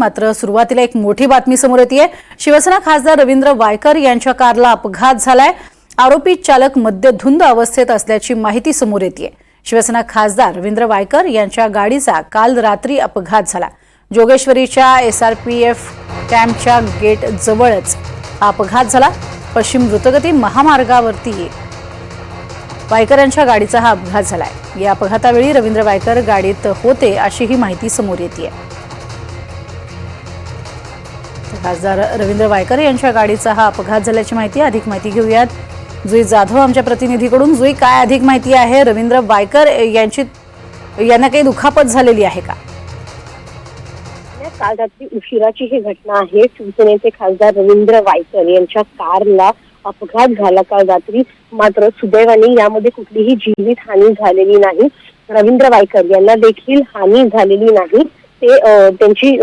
मात्र सुरुवातीला एक मोठी बातमी समोर येते शिवसेना खासदार रवींद्र वायकर यांच्या कारला अपघात झालाय. आरोपी चालक मद्यधुंद अवस्थेत असल्याची माहिती समोर येते शिवसेना खासदार रवींद्र वायकर यांच्या गाडीचा काल रात्री अपघात झाला. जोगेश्वरीच्या एस आर पी एफ कॅम्पच्या गेट जवळच अपघात झाला. पश्चिम द्रुतगती महामार्गावरती वायकर यांच्या गाडीचा हा अपघात झालाय. या अपघातावेळी रवींद्र वायकर गाडीत होते अशी ही माहिती समोर येते खासदार रवींद्र वायकर यांच्या गाडीचा हा अपघात झाल्याची माहिती अधिक माहिती घेऊयात. जुई जाधव आमच्या प्रतिनिधीकडून. जुई काय अधिक माहिती आहे? रवींद्र वायकर यांची यांना काही दुखापत झालेली आहे का? काल रात्री उशिराची ही घटना आहे. शिवसेनेचे खासदार रवींद्र वायकर यांच्या कारला अपघात झाला काल रात्री. मात्र सुदैवाने यामध्ये कुठलीही जीवित हानी झालेली नाही. रवींद्र वायकर यांना देखील हानी झालेली नाही. ते त्यांची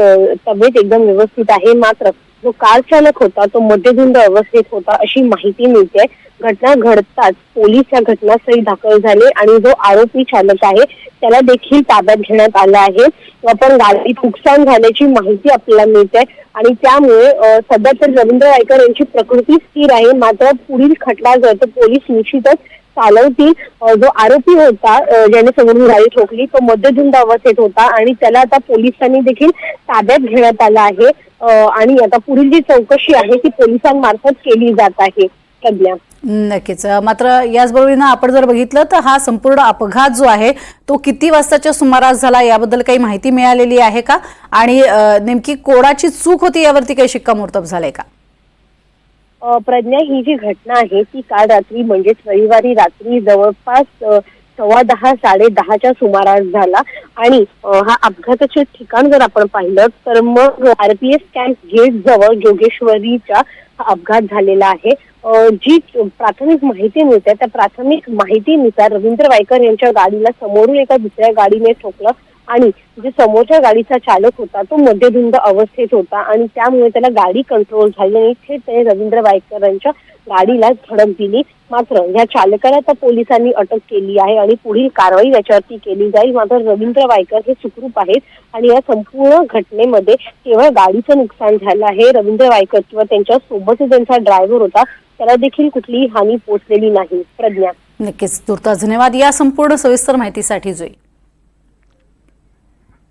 तब्येत एकदम व्यवस्थित आहे. मात्र जो कार चालक होता तो मध्यधुंद अवस्थेत होता अशी माहिती मिळते. घटना घडताच पोलीस या घटनास्थळी दाखल झाले आणि जो आरोपी चालक आहे त्याला देखील ताब्यात घेण्यात आलं आहे. पण गाडीत नुकसान झाल्याची माहिती आपल्याला मिळते. आणि त्यामुळे सध्या तर रवींद्र वायकर यांची प्रकृती स्थिर आहे. मात्र पुढील खटला जर तर पोलीस निश्चितच चालवती जो आरोपी होता ज्याने समोरून गाडी ठोकली तो मध्यधुंद अवस्थेत होता आणि त्याला आता पोलिसांनी देखील ताब्यात घेण्यात आला आहे. आणि आता पुढील जी चौकशी आहे ती पोलिसांमार्फत केली जात आहे. सध्या. नक्कीच. मात्र याचबरोबरीनं आपण जर बघितलं तर हा संपूर्ण अपघात जो आहे तो किती वाजताच्या सुमारास झाला याबद्दल काही माहिती मिळालेली आहे का? आणि नेमकी कोणाची चूक होती यावरती काही शिक्कामोर्तब झालंय का? प्रज्ञा ही जी घटना आहे ती काल रात्री म्हणजेच रविवारी रात्री जवळपास सव्वा दहा साडे दहाच्या सुमारास झाला. आणि हा अपघाताचे ठिकाण जर आपण पाहिलं तर मग आरपीएफ कॅम्प गेट जवळ जोगेश्वरीचा हा अपघात झालेला आहे. जी प्राथमिक माहिती मिळते त्या प्राथमिक माहितीनुसार रवींद्र वायकर यांच्या गाडीला समोरून एका दुसऱ्या गाडीने ठोकलं. आणि जे समोरच्या गाडीचा चालक होता तो मध्यधुंद अवस्थेत होता आणि त्यामुळे त्याला गाडी कंट्रोल झाली आणि थेट त्याने रवींद्र वायकरांच्या गाडीला धडक दिली. मात्र या चालकाला आता पोलिसांनी अटक केली आहे आणि पुढील कारवाई याच्यावरती केली जाईल. मात्र रवींद्र वायकर हे सुखरूप आहेत आणि या संपूर्ण घटनेमध्ये केवळ गाडीचं नुकसान झालं आहे. रवींद्र वायकर किंवा त्यांच्यासोबत त्यांचा ड्रायव्हर होता त्याला देखील कुठलीही हानी पोचलेली नाही. प्रज्ञा. नक्कीच. तुर्तास धन्यवाद. या संपूर्ण सविस्तर माहितीसाठी जोई.